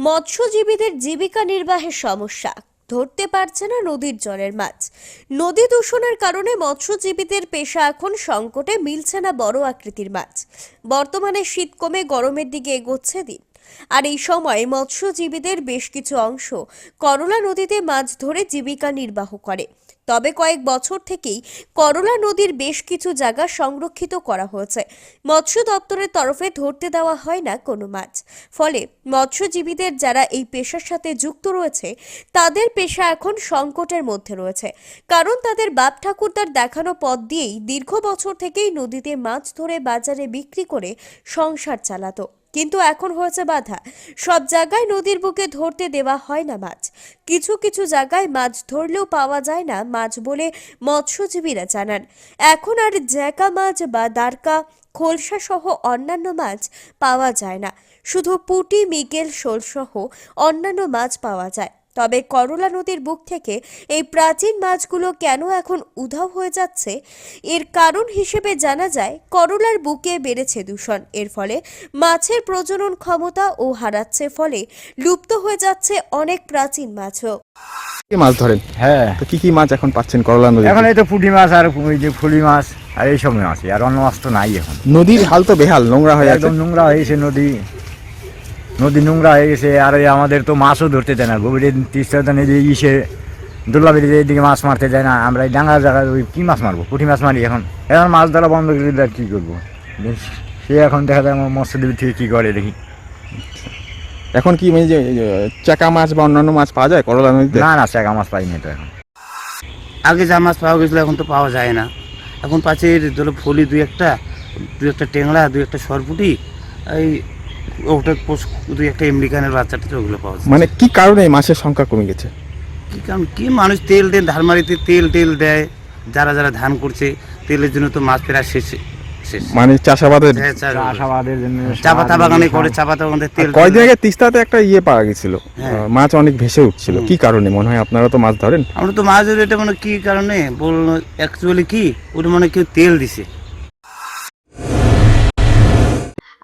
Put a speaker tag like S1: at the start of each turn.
S1: মৎস্যজীবীদের জীবিকা নির্বাহের সমস্যা। ধরতে পারছে না নদীর জলের মাছ। নদী দূষণের কারণে মৎস্যজীবীদের পেশা এখন সংকটে, মিলছে না বড় আকৃতির মাছ। বর্তমানে শীত কমে, গরমের দিকে এগোচ্ছে দিন। আর এই সময় মৎস্যজীবীদের বেশ কিছু অংশ করলা নদীতে মাছ ধরে জীবিকা নির্বাহ করে। তবে কয়েক বছর থেকেই করলা নদীর বেশ কিছু জায়গা সংরক্ষিত করা হয়েছে। মৎস্য দপ্তরের তরফে ধরতে দেওয়া হয় না কোনো মাছ। ফলে মৎস্যজীবীদের যারা এই পেশার সাথে যুক্ত রয়েছে, তাদের পেশা এখন সংকটের মধ্যে রয়েছে। কারণ তাদের বাপ ঠাকুরদার দেখানো পথ দিয়েই দীর্ঘ বছর থেকেই নদীতে মাছ ধরে বাজারে বিক্রি করে সংসার চালাতো। কিন্তু এখন হয়েছে বাধা। সব জায়গায় নদীর বুকে ধরতে দেওয়া হয় না মাছ। কিছু কিছু জায়গায় মাছ ধরলেও পাওয়া যায় না মাছ বলে মৎস্যজীবীরা জানান। এখন আর জ্যাকা মাছ বা দ্বারকা খোলসা সহ অন্যান্য মাছ পাওয়া যায় না। শুধু পুটি মিগেল শোলসহ অন্যান্য মাছ পাওয়া যায়। তবে করলা নদীর বুক থেকে এই প্রাচীন মাছগুলো কেন এখন উধাও হয়ে যাচ্ছে? এর কারণ হিসেবে জানা যায় করলার বুকে বেড়েছে দূষণ। এর ফলে মাছের প্রজনন ক্ষমতা ও হারাচ্ছে ফলে লুপ্ত হয়ে যাচ্ছে অনেক প্রাচীন মাছও।
S2: কি মাছ ধরেন?
S3: হ্যাঁ।
S2: তো কি কি মাছ এখন পাচ্ছেন করলা নদী
S3: এখন এই তো পুঁটি মাছ আর ওই যে ফুলি মাছ আর এইসব মাছ আর অন্য মাছ তো নাই এখন।
S2: নদীর হাল তো বেহাল নোংরা হয়ে
S3: একদম নোংরা হয়েছে নদী। নদী নোংরা হয়ে গেছে আর এই আমাদের তো মাছও ধরতে দেয় না। গভীরের তিস্তা নদী ইসে দুর্গাবেড়িতে এইদিকে মাছ মারতে যায় না। আমরা এই ডাঙ্গার জায়গায় ওই কী মাছ মারবো? পুঁটি মাছ মারি এখন। এখন মাছ ধরা বন্ধ করে দিলে আর কী করব? সে এখন দেখা যায় আমার মৎস্যদেবী থেকে কী করে দেখি।
S2: এখন কি মানে যে যে চাকা মাছ বা অন্যান্য মাছ পাওয়া যায় করলা নদীতে?
S3: না না চাকা মাছ পাইনি তো এখন।
S4: আগে যা মাছ পাওয়া গেছিল এখন তো পাওয়া যায় না। এখন পাচ্ছে ধরো ফলি দুই একটা দুই একটা টেংরা দুই একটা সরপুটি এই ওটা দুই একটা আমেরিকানের বাচ্চাটা ওগুলো পাওয়া যায়।
S2: মানে কি কারণে এই মাছের সংখ্যা কমে গেছে?
S4: কি কারণ কি মানুষ তেল দেন ধারমারিতে তেল টেল দেয় যারা যারা ধান করছে তেলের জন্য তো মাছ প্রায় শেষ শেষ।
S2: মানে চাষাবাদের
S4: হ্যাঁ, চা-
S3: চাষাবাদের জন্য
S4: চা পাতা বাগানে করে চা পাতা বাগানে তেল
S2: কয়দিন আগে তিস্তাতে একটা ইয়ে পাওয়া গেছিল।
S4: হ্যাঁ।
S2: মাছ অনেক ভেসে উঠছিল। কি কারণে? মনে হয় আপনারা তো মাছ ধরেন।
S4: আমরা তো মাছ ধরে এটা মানে কি কারণে? বলল অ্যাকচুয়ালি কি? ওটা মানে কেউ তেল দিছে।